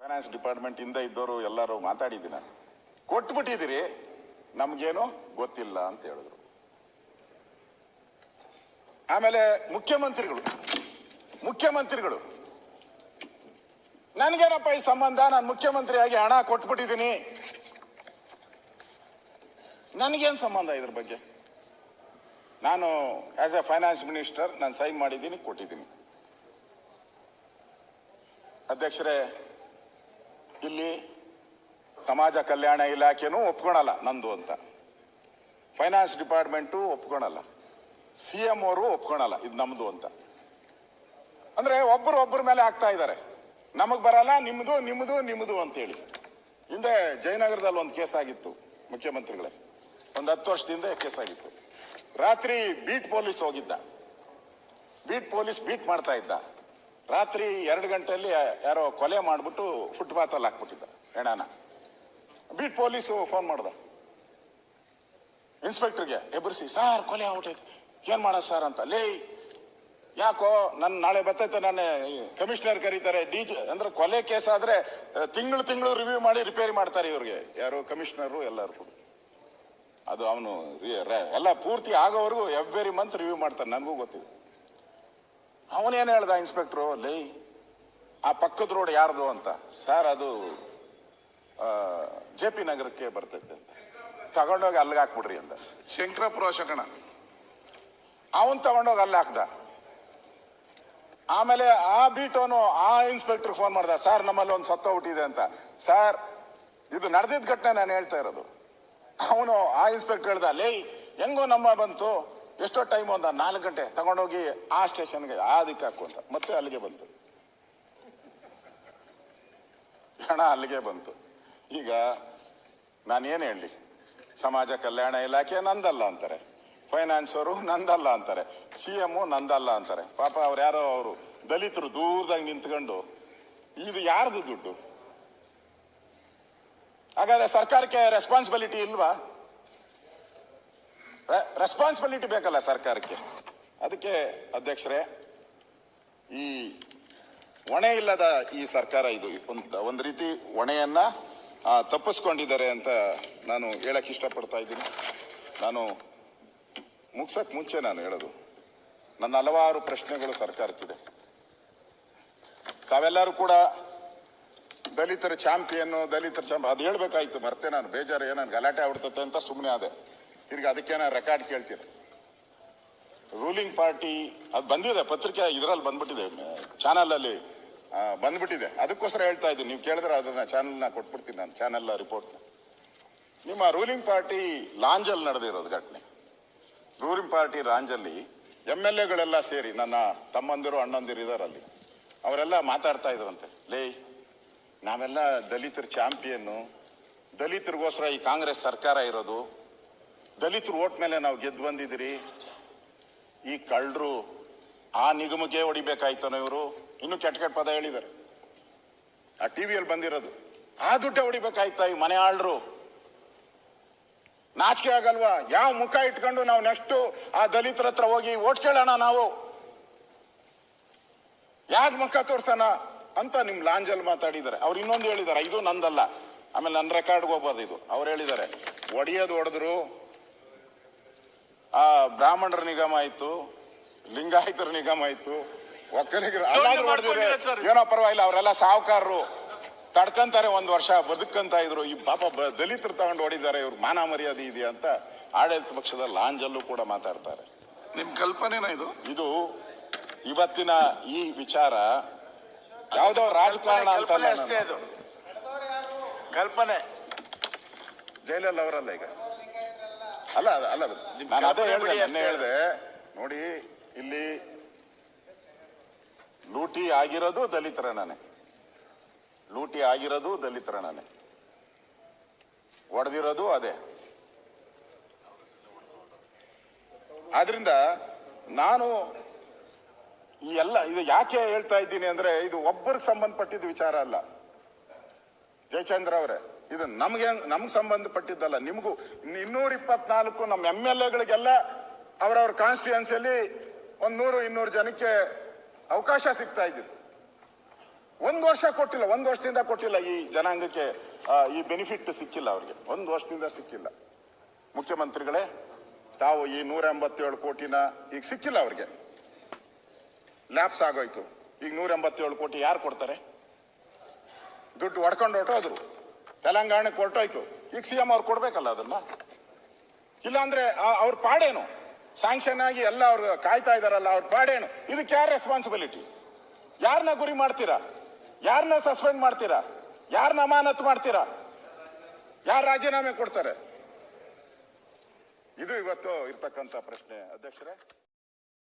Finance department ಇಂದ ಇದ್ದವರು ಎಲ್ಲರೂ ಮಾತಾಡಿದ್ದೀನಿ. ನಾನು ಕೊಟ್ಬಿಟ್ಟಿದ್ದೀರಿ, ನಮ್ಗೇನು ಗೊತ್ತಿಲ್ಲ ಅಂತ ಹೇಳಿದ್ರು. ಆಮೇಲೆ ಮುಖ್ಯಮಂತ್ರಿಗಳು ಮುಖ್ಯಮಂತ್ರಿಗಳು, ನನಗೇನಪ್ಪ ಈ ಸಂಬಂಧ? ನಾನು ಮುಖ್ಯಮಂತ್ರಿಯಾಗಿ ಹಣ ಕೊಟ್ಬಿಟ್ಟಿದ್ದೀನಿ. ನನಗೇನು ಸಂಬಂಧ ಇದ್ರ ಬಗ್ಗೆ? ನಾನು ಆಸ್ ಎ ಫೈನಾನ್ಸ್ ಮಿನಿಸ್ಟರ್ ನಾನು ಸೈನ್ ಮಾಡಿದ್ದೀನಿ, ಕೊಟ್ಟಿದ್ದೀನಿ. ಅಧ್ಯಕ್ಷರೇ ಇಲ್ಲಿ ಸಮಾಜ ಕಲ್ಯಾಣ ಇಲಾಖೆನೂ ಒಪ್ಕೊಳಲ್ಲ ನಂದು ಅಂತ. ಫೈನಾನ್ಸ್ ಡಿಪಾರ್ಟ್ಮೆಂಟು ಒಪ್ಕೊಳಲ್ಲ. ಸಿ ಎಂ ಅವರು ಒಪ್ಕೊಳಲ್ಲ ಇದು ನಮ್ದು ಅಂತ. ಅಂದ್ರೆ ಒಬ್ಬರು ಒಬ್ಬರ ಮೇಲೆ ಆಗ್ತಾ ಇದ್ದಾರೆ. ನಮಗೆ ಬರಲ್ಲ ನಿಮ್ಮದು ನಿಮ್ಮದು ನಿಮ್ಮದು ಅಂತೇಳಿ. ಹಿಂದೆ ಜಯನಗರದಲ್ಲಿ ಒಂದು ಕೇಸ್ ಆಗಿತ್ತು ಮುಖ್ಯಮಂತ್ರಿಗಳೇ. ಒಂದು ಹತ್ತು ವರ್ಷದಿಂದ ಕೇಸ್ ಆಗಿತ್ತು. ರಾತ್ರಿ ಬೀಟ್ ಪೊಲೀಸ್ ಹೋಗಿದ್ದ. ಬೀಟ್ ಪೊಲೀಸ್ ಬೀಟ್ ಮಾಡ್ತಾ ಇದ್ದ. ರಾತ್ರಿ ಎರಡು ಗಂಟೆಯಲ್ಲಿ ಯಾರೋ ಕೊಲೆ ಮಾಡಿಬಿಟ್ಟು ಫುಟ್ಪಾತ್ ಅಲ್ಲಿ ಹಾಕ್ಬಿಟ್ಟಿದ್ದ ಹೆಣನ ಬೀಟ್ ಪೊಲೀಸು ಫೋನ್ ಮಾಡ್ದ. ಇನ್ಸ್ಪೆಕ್ಟರ್ಗೆ, ಎಬ್ಬರಿಸಿ, ಸಾರ್, ಕೊಲೆ ಆಗ್ಬಿಟ್ಟೈತೆ ಏನು ಮಾಡೋ ಸರ್ ಅಂತ. ಲೇ, ಯಾಕೋ ನನ್ನ ನಾಳೆ ಬರ್ತೈತೆ ನಾನು ಕಮಿಷನರ್ ಕರೀತಾರೆ. ಡಿ ಅಂದ್ರೆ ಕೊಲೆ ಕೇಸ್ ಆದ್ರೆ ತಿಂಗಳು ತಿಂಗಳು ರಿವ್ಯೂ ಮಾಡಿ ರಿಪೇರಿ ಮಾಡ್ತಾರೆ ಇವ್ರಿಗೆ. ಯಾರು ಕಮಿಷನರು ಎಲ್ಲರೂ ಕೂಡ. ಅದು ಅವನು ಎಲ್ಲ ಪೂರ್ತಿ ಆಗೋವರೆಗೂ ಎವ್ರಿ ಮಂತ್ ರಿವ್ಯೂ ಮಾಡ್ತಾರೆ ನನಗೂ ಗೊತ್ತಿದೆ ಅವನೇನ್ ಹೇಳ್ದ ಇನ್ಸ್ಪೆಕ್ಟ್ರು ಲೇ, ಆ ಪಕ್ಕದ ರೋಡ್ ಯಾರ್ದು ಅಂತ? ಸರ್ ಅದು ಜೆ ಪಿ ನಗರಕ್ಕೆ ಬರ್ತೈತೆ ಅಂತ. ತಗೊಂಡೋಗಿ ಅಲ್ಲಿಗೆ ಹಾಕ್ಬಿಡ್ರಿ ಅಂತ. ಶಂಕರಪುರ ಶಕಣ ಅವನ್ ತಗೊಂಡೋಗಿ ಅಲ್ಲಿ ಹಾಕ್ದ. ಆಮೇಲೆ ಆ ಬೀಟೋನು ಆ ಇನ್ಸ್ಪೆಕ್ಟರ್ ಫೋನ್ ಮಾಡ್ದ. ಸರ್ ನಮ್ಮಲ್ಲಿ ಒಂದು ಹುಟ್ಟಿದೆ ಅಂತ. ಸರ್ ಇದು ನಡೆದಿದ್ದ ಘಟನೆ ನಾನು ಹೇಳ್ತಾ ಇರೋದು. ಅವನು ಆ ಇನ್ಸ್ಪೆಕ್ಟರ್ ಹೇಳ್ದ, ಲೇ, ಹೆಂಗೋ ನಮ್ಮ ಬಂತು? ಎಷ್ಟೋ ಟೈಮ್ ಒಂದ ನಾಲ್ಕು ಗಂಟೆ ತಗೊಂಡೋಗಿ ಆ ಸ್ಟೇಷನ್ಗೆ ಆ ದಿಕ್ಕ ಹಾಕು ಅಂತ. ಮತ್ತೆ ಅಲ್ಲಿಗೆ ಬಂತು. ಹಣ ಅಲ್ಲಿಗೆ ಬಂತು. ಈಗ ನಾನೇನು ಹೇಳಲಿ? ಸಮಾಜ ಕಲ್ಯಾಣ ಇಲಾಖೆ ನಂದಲ್ಲ ಅಂತಾರೆ. ಫೈನಾನ್ಸರು ನಂದಲ್ಲ ಅಂತಾರೆ. ಸಿ ಎಂ ನಂದಲ್ಲ ಅಂತಾರೆ. ಪಾಪ ಅವ್ರು ಯಾರೋ ಅವರು ದಲಿತರು ದೂರದಾಗ ನಿಂತ್ಕೊಂಡು ಇದು ಯಾರ್ದು ದುಡ್ಡು? ಹಾಗಾದ್ರೆ ಸರ್ಕಾರಕ್ಕೆ ರೆಸ್ಪಾನ್ಸಿಬಿಲಿಟಿ ಇಲ್ವಾ? ರೆಸ್ಪಾನ್ಸಿಬಿಲಿಟಿ ಬೇಕಲ್ಲ ಸರ್ಕಾರಕ್ಕೆ. ಅದಕ್ಕೆ ಅಧ್ಯಕ್ಷರೇ, ಈ ಹೊಣೆ ಇಲ್ಲದ ಈ ಸರ್ಕಾರ ಇದು, ಒಂದ್ ರೀತಿ ಹೊಣೆಯನ್ನ ತಪ್ಪಿಸ್ಕೊಂಡಿದ್ದಾರೆ ಅಂತ ನಾನು ಹೇಳಕ್ ಇಷ್ಟಪಡ್ತಾ ಇದ್ದೀನಿ. ನಾನು ಮುಗ್ಸಕ್ ಮುಂಚೆ ನಾನು ಹೇಳೋದು, ನನ್ನ ಹಲವಾರು ಪ್ರಶ್ನೆಗಳು ಸರ್ಕಾರಕ್ಕಿದೆ. ತಾವೆಲ್ಲರೂ ಕೂಡ ದಲಿತರ ಚಾಂಪಿಯನ್ನು, ದಲಿತರ ಚಾಂಪಿಯನ್ ಅದು ಹೇಳ್ಬೇಕಾಯ್ತು, ಮರ್ತೆ ನಾನು, ಬೇಜಾರು ಏನನ್ ಗಲಾಟೆ ಆಗ್ಬಿಡ್ತತೆ ಅಂತ ಸುಮ್ಮನೆ ಅದೇ ತಿರ್ಗಿ ಅದಕ್ಕೇನ ರೆಕಾರ್ಡ್ ಕೇಳ್ತೀರ? ರೂಲಿಂಗ್ ಪಾರ್ಟಿ ಅದು ಬಂದಿದೆ ಪತ್ರಿಕೆ ಇದರಲ್ಲಿ ಬಂದ್ಬಿಟ್ಟಿದೆ ಚಾನಲ್ ಅಲ್ಲಿ ಆ, ಬಂದ್ಬಿಟ್ಟಿದೆ. ಅದಕ್ಕೋಸ್ಕರ ಹೇಳ್ತಾ ಇದ್ದೀನಿ ನೀವು ಕೇಳಿದ್ರೆ ಅದನ್ನ ಚಾನಲ್ನ ಕೊಟ್ಬಿಡ್ತೀನಿ ನಾನು ಚಾನಲ್ ರಿಪೋರ್ಟ್ ನಿಮ್ಮ ರೂಲಿಂಗ್ ಪಾರ್ಟಿ ಲಾಂಜಲ್ಲಿ ನಡೆದಿರೋದು ಘಟನೆ. ರೂಲಿಂಗ್ ಪಾರ್ಟಿ ಲಾಂಜಲ್ಲಿ ಎಂ ಎಲ್ ಎಗಳೆಲ್ಲ ಸೇರಿ ನನ್ನ ತಮ್ಮಂದಿರು ಅಣ್ಣಂದಿರು ಇದಾರೆ ಅಲ್ಲಿ. ಅವರೆಲ್ಲ ಮಾತಾಡ್ತಾ ಇದ್ರಂತೆ. ಲೇ ನಾವೆಲ್ಲ ದಲಿತರ ಚಾಂಪಿಯನ್ನು ದಲಿತರಿಗೋಸ್ಕರ ಈ ಕಾಂಗ್ರೆಸ್ ಸರ್ಕಾರ ಇರೋದು ದಲಿತರು ಓಟ್ ಮೇಲೆ ನಾವು ಗೆದ್ದು ಬಂದಿದ್ದೀರಿ. ಈ ಕಳ್ಳರು ಆ ನಿಗಮಕ್ಕೆ ಹೊಡಿಬೇಕಾಯ್ತಾನ ಇವರು? ಇನ್ನು ಕೆಟ್ಟ ಕೆಟ್ಟ ಪದ ಹೇಳಿದ್ದಾರೆ. ಆ ಟಿವಿಯಲ್ಲಿ ಬಂದಿರೋದು. ಆ ದುಡ್ಡೇ ಹೊಡಿಬೇಕಾಯ್ತಾ ಈ ಮನೆ ಆಳ್ರು ನಾಚಿಕೆ ಆಗಲ್ವಾ? ಯಾವ ಮುಖ ಇಟ್ಕೊಂಡು ನಾವು ನೆಕ್ಸ್ಟ್ ಆ ದಲಿತರ ಹತ್ರ ಹೋಗಿ ಓಟ್ ಕೇಳೋಣ ನಾವು? ಯಾರ ಮುಖ ತೋರ್ಸೋಣ ಅಂತ ನಿಮ್ ಲಾಂಜಲ್ಲಿ ಮಾತಾಡಿದ್ದಾರೆ. ಅವ್ರು ಇನ್ನೊಂದು ಹೇಳಿದ್ದಾರೆ. ಇದು ನಂದಲ್ಲ. ಆಮೇಲೆ ನನ್ನ ರೆಕಾರ್ಡ್ಗೆ ಹೋಗ್ಬೋದು ಇದು. ಅವ್ರು ಹೇಳಿದ್ದಾರೆ ಒಡೆಯೋದು ಹೊಡೆದ್ರು ಆ ಬ್ರಾಹ್ಮಣರ ನಿಗಮ ಆಯ್ತು ಲಿಂಗಾಯತರ ನಿಗಮ ಆಯ್ತು ಒಕ್ಕಲಿಗರು ಏನೋ ಪರವಾಗಿಲ್ಲ ಅವರೆಲ್ಲ ಸಾಹುಕಾರರು. ತಡ್ಕಂತಾರೆ ಒಂದ್ ವರ್ಷ ಬದುಕಂತ ಇದ್ರು. ಈ ಪಾಪ ದಲಿತರು ತಗೊಂಡು ಹೊಡಿದ್ದಾರೆ ಇವ್ರ ಮಾನ ಮರ್ಯಾದೆ ಇದೆಯಾ ಅಂತ ಆಡಳಿತ ಪಕ್ಷದ ಲಾಂಜಲ್ಲೂ ಕೂಡ ಮಾತಾಡ್ತಾರೆ. ನಿಮ್ ಕಲ್ಪನೆನಾ ಇದು? ಇದು ಇವತ್ತಿನ ಈ ವಿಚಾರ ಯಾವ್ದೋ ರಾಜಕಾರಣ ಅಂತ ಕಲ್ಪನೆ ಅಷ್ಟೇ ಅದು. ಕಲ್ಪನೆ. ಜೈಲಲ್ಲಿ ಅವರಲ್ಲ ಈಗ? ಅಲ್ಲ ಅಲ್ಲ ನಾನು ಅದೇ ಹೇಳಿದೆ ನೋಡಿ ಇಲ್ಲಿ ಲೂಟಿ ಆಗಿರೋದು ದಲಿತರಣ್ಣನೆ ಲೂಟಿ ಆಗಿರೋದು ದಲಿತರಣನೆ ಒಡೆದಿರೋದು ಅದೇ. ಆದ್ರಿಂದ ನಾನು ಈ ಎಲ್ಲ ಇದು ಯಾಕೆ ಹೇಳ್ತಾ ಇದ್ದೀನಿ ಅಂದ್ರೆ ಇದು ಒಬ್ಬರಿಗೆ ಸಂಬಂಧಪಟ್ಟಿದ್ದ ವಿಚಾರ ಅಲ್ಲ. ಜಯಚಂದ್ರ ಅವರೇ, ಇದು ನಮ್ಗೆ ನಮ್ಗೆ ಸಂಬಂಧಪಟ್ಟಿದ್ದಲ್ಲ, ನಿಮಗೂ. ಇನ್ನೂರ ಇಪ್ಪತ್ನಾಲ್ಕು ನಮ್ಮ ಎಂ ಎಲ್ ಎಗಳಿಗೆಲ್ಲ ಅವರವ್ರ ಕಾನ್ಸ್ಟಿಟ್ಯೂನ್ಸಿಯಲ್ಲಿ ಒಂದ್ ನೂರು, ಇನ್ನೂರು ಜನಕ್ಕೆ ಅವಕಾಶ ಸಿಗ್ತಾ ಇದ್ದಿತ್ತು ಒಂದು ವರ್ಷ ಕೊಟ್ಟಿಲ್ಲ, ಒಂದು ವರ್ಷದಿಂದ ಕೊಟ್ಟಿಲ್ಲ ಈ ಜನಾಂಗಕ್ಕೆ ಈ ಬೆನಿಫಿಟ್ ಸಿಕ್ಕಿಲ್ಲ ಅವ್ರಿಗೆ. ಒಂದು ವರ್ಷದಿಂದ ಸಿಕ್ಕಿಲ್ಲ. ಮುಖ್ಯಮಂತ್ರಿಗಳೇ, ತಾವು ಈ ನೂರ ಎಂಬತ್ತೇಳು ಕೋಟಿನ, ಈಗ ಸಿಕ್ಕಿಲ್ಲ ಅವ್ರಿಗೆ. ಲ್ಯಾಪ್ಸ್ ಆಗೋಯ್ತು. ಈಗ ನೂರ ಎಂಬತ್ತೇಳು ಕೋಟಿ ಯಾರು ಕೊಡ್ತಾರೆ? ದುಡ್ಡು ಹೊಡ್ಕೊಂಡು ಹೊರಟೋದ್ರು. ತೆಲಂಗಾಣಕ್ಕೆ ಹೊರಟೋಯ್ತು. ಈಗ ಸಿ ಎಂ ಅವ್ರು ಕೊಡ್ಬೇಕಲ್ಲ ಅದನ್ನ? ಇಲ್ಲಾಂದ್ರೆ ಅವ್ರ ಪಾಡೇನು? ಸ್ಯಾಂಕ್ಷನ್ ಆಗಿ ಎಲ್ಲ ಅವ್ರು ಕಾಯ್ತಾ ಇದಾರಲ್ಲ, ಅವ್ರ ಪಾಡೇನು? ಇದಕ್ಕೆ ಯಾರ ರೆಸ್ಪಾನ್ಸಿಬಿಲಿಟಿ ಯಾರನ್ನ ಗುರಿ ಮಾಡ್ತೀರಾ? ಯಾರನ್ನ ಸಸ್ಪೆಂಡ್ ಮಾಡ್ತೀರಾ? ಯಾರನ್ನ ಅಮಾನತ್ ಮಾಡ್ತೀರಾ? ಯಾರು ರಾಜೀನಾಮೆ ಕೊಡ್ತಾರೆ? ಇದು ಇವತ್ತು ಇರ್ತಕ್ಕಂಥ ಪ್ರಶ್ನೆ. ಅಧ್ಯಕ್ಷರೇ